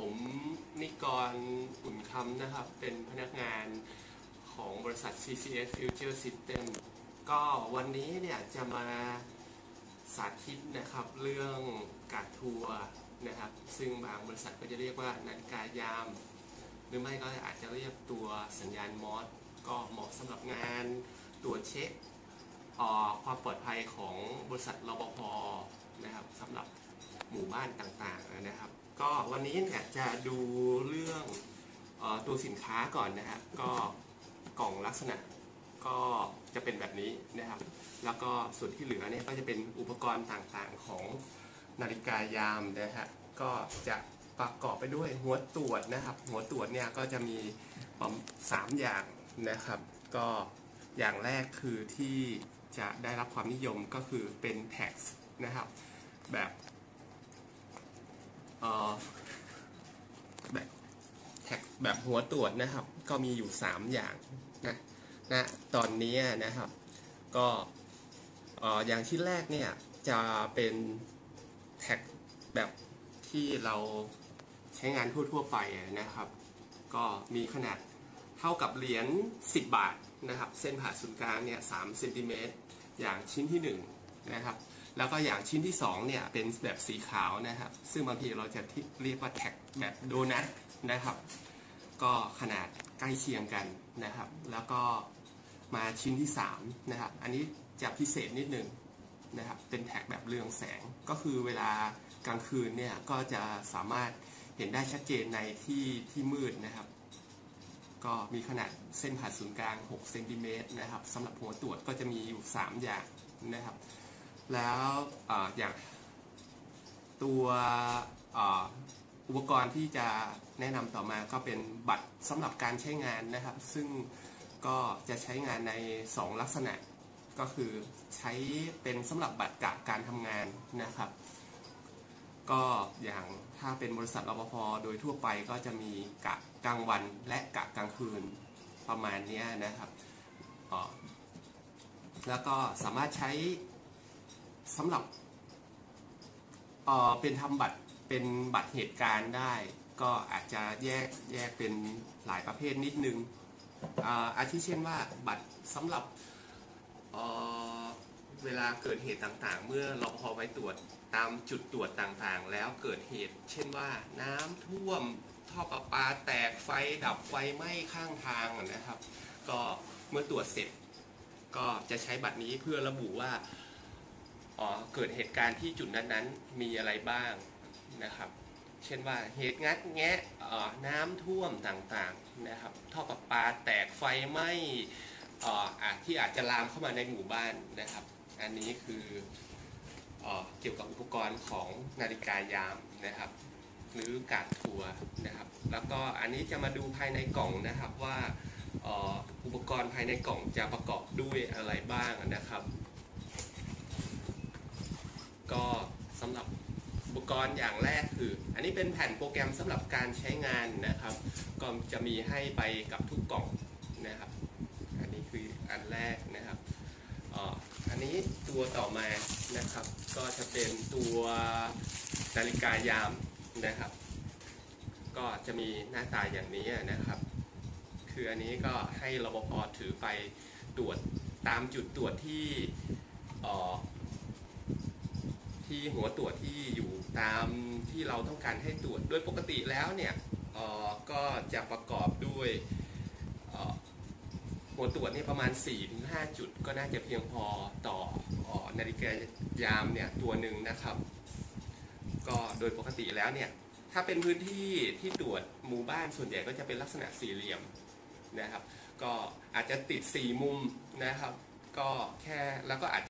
ผมนิกรอุ่นคำนะครับ เป็นพนักงานของบริษัท CCS Future System ก็วันนี้เนี่ยจะมาสาธิตนะครับเรื่องการทัวร์นะครับ ซึ่งบางบริษัทก็จะเรียกว่านาฬิกายาม หรือไม่ก็อาจจะเรียกตัวสัญญาณมอสก็เหมาะสำหรับงานตรวจเช็คอความปลอดภัยของบริษัทรปภนะครับสำหรับหมู่บ้านต่างๆนะครับ ก็วันนี้เนี่ยจะดูเรื่องออตัวสินค้าก่อนนะครับก็กล่องลักษณะก็จะเป็นแบบนี้นะครับ แล้วก็ส่วนที่เหลือเนี่ยก็จะเป็นอุปกรณ์ต่างๆของนาฬิกายามนะฮะก็จะประกอบไปด้วยหัวตรวจนะครับ หัวตรวจเนี่ยก็จะมีสามอย่างนะครับ ก็อย่างแรกคือที่จะได้รับความนิยมก็คือเป็นแท็กนะครับแบบ แบบแท็กแบบหัวตรวจนะครับ ก็มีอยู่ 3 อย่างนะนะตอนนี้นะครับ ก็เอ่อย่างชิ้นแรกเนี่ยจะเป็นแท็กแบบที่เราใช้งานทั่วๆไปนะครับ ก็มีขนาดเท่ากับเหรียญ10 บาทนะครับ เส้นผ่าศูนย์กลางเนี่ย3เซนติเมตรอย่างชิ้นที่1นะครับ แล้วก็อย่างชิ้นที่2เนี่ยเป็นแบบสีขาวนะครับ ซึ่งบางทีเราจะเรียกว่าแท็กแบบโดนัทนะครับ ก็ขนาดใกล้เคียงกันนะครับ แล้วก็มาชิ้นที่3นะครับ อันนี้จะพิเศษนิดนึงนะครับ เป็นแท็กแบบเรืองแสง ก็คือเวลากลางคืนเนี่ยก็จะสามารถเห็นได้ชัดเจนในที่ที่มืดนะครับ ก็มีขนาดเส้นผ่าศูนย์กลาง6เซนติเมตรนะครับสำหรับหัวตรวจก็จะมีอยู่ 3 อย่างนะครับ แล้วออย่างตัวอ,อุปกรณ์ที่จะแนะนำต่อมาก็เป็นบัตรสำหรับการใช้งานนะครับ ซึ่งก็จะใช้งานใน 2 ลักษณะก็คือใช้เป็นสำหรับบัตรกะการทำงานนะครับ ก็อย่างถ้าเป็นบริษัทรปภโดยทั่วไปก็จะมีกะกลางวันและกะกลางคืนประมาณนี้นะครับแล้วก็สามารถใช้ สำหรับเอ่อเป็นทำบัตรเป็นบัตรเหตุการณ์ได้ ก็อาจจะแยกแยกเป็นหลายประเภทนิดนึงอ่าอาทิเช่นว่าบัตรสำหรับเอ่อเวลาเกิดเหตุต่างๆ เมื่อรปภไปตรวจตามจุดตรวจต่างๆ แล้วเกิดเหตุ เช่นว่าน้ำท่วมท่อประปาแตกไฟดับไฟไหม้ข้างทางนะครับ ก็เมื่อตรวจเสร็จ ก็จะใช้บัตรนี้เพื่อระบุว่า เกิดเหตุการณ์ที่จุดนั้นๆ มีอะไรบ้างนะครับ เช่นว่าเหตุงัดแงะเอ่อน้ำท่วมต่างๆนะครับท่อประปาแตกไฟไหม้เอ่อที่อาจจะลามเข้ามาในหมู่บ้านนะครับ อันนี้คือเอ่อเกี่ยวกับอุปกรณ์ของนาฬิกายามนะครับ หรือกาดทัวนะครับ แล้วก็อันนี้จะมาดูภายในกล่องนะครับว่าออุปกรณ์ภายในกล่องจะประกอบด้วยอะไรบ้างนะครับ ก็สำหรับอุป กรณ์อย่างแรกคือ อันนี้เป็นแผ่นโปรแกรมสำหรับการใช้งานนะครับ ก็จะมีให้ไปกับทุกกล่องนะครับ อันนี้คืออันแรกนะครับอ่อันนี้ตัวต่อมานะครับ ก็จะเป็นตัวนาฬิกายามนะครับ ก็จะมีหน้าตาอย่างนี้นะครับ คืออันนี้ก็ให้รปภถือไปตรวจตามจุดตรวจที่อ่อ ที่หัวตรวจที่อยู่ตามที่เราต้องการให้ตรวจโดยปกติแล้วเนี่ยก็จะประกอบด้วยหัวตรวจนี่ประมาณ 4-5 จุด ก็น่าจะเพียงพอต่อเอ่อนาฬิกายามเนี่ยตัวหนึ่งนะครับ ก็โดยปกติแล้วเนี่ยถ้าเป็นพื้นที่ที่ตรวจหมู่บ้านส่วนใหญ่ก็จะเป็นลักษณะสี่เหลี่ยมนะครับ ก็อาจจะติดสี่มุมนะครับ ก็แค่แล้วก็อาจ